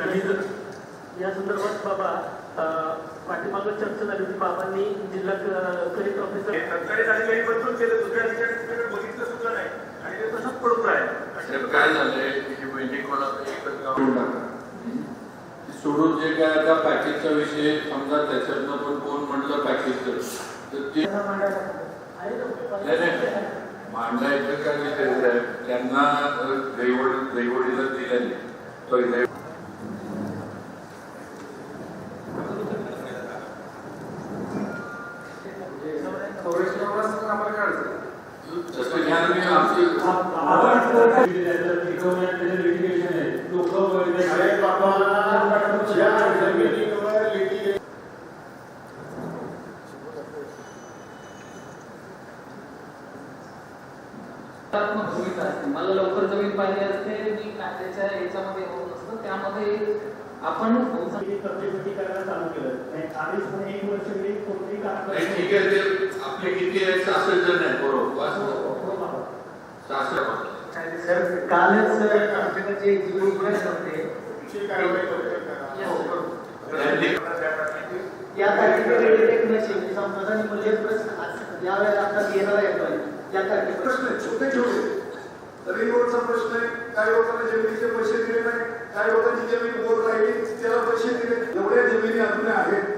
आणि या संदर्भात बाबा पाठीमागं चर्चा झाली होती. बाबांनी जिल्हा कलेक्टर ऑफिसर सरकारी अधिकारी बदलून केलं. दुसऱ्या अधिकाऱ्यांकडे बघितलं सुद्धा नाही. आणि ते तसंच पडून आहे साहेब, काय झालंय? की म्हणजे कोणाचं एकच गाव सोडून जे काय आता पॅकेजचा विषय समजा त्याच्यातनं पण कोण म्हटलं पॅकेजचं? तर ते. मांडायचं काय विषय साहेब. त्यांना दैवड दैवडीला दिलं नाही सॉरी दैव तसं घ्या ना, मी आमची अरे बाबा ज्या जमिनीवर सकारात्मक भूमिका असते. मला लवकर जमीन पाहिजे असते मी कायद्याच्या याच्यामध्ये होत नसतं त्यामध्ये आपण कब्जेपट्टी करायला चालू केलं आणि आधीच पण एक वर्ष मी कोणतेही काम नाही, ठीक आहे ते आपले किती आहे शास्त्रज्ञ नाही बरोबर हो, बाबा. शास्त्र कालच आमच्याकडचे जीवन होते कारवाई लवकर करा. त्यांनी या तारखेकडे एक नशीब संप्रदान म्हणजे प्रश्न आज यावेळेला आता येणारा येतोय. या तारखेकडे प्रश्न आहे, छोटे छोटे. रिंग रोडचा प्रश्न आहे. काही लोकांना जमिनीचे पैसे दिले नाही. काही लोकांची जमीन बोर राहिली. त्याला पैसे दिले एवढ्या जमिनी अजून आहेत.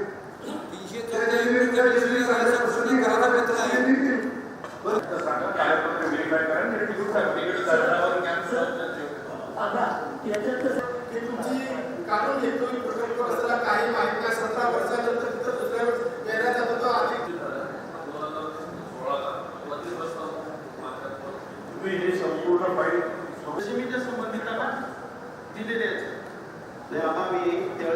तुम्ही हे संपूर्ण फाईल जमिनीच्या संबंधितांना दिलेले आहेत. नाही आता मी त्या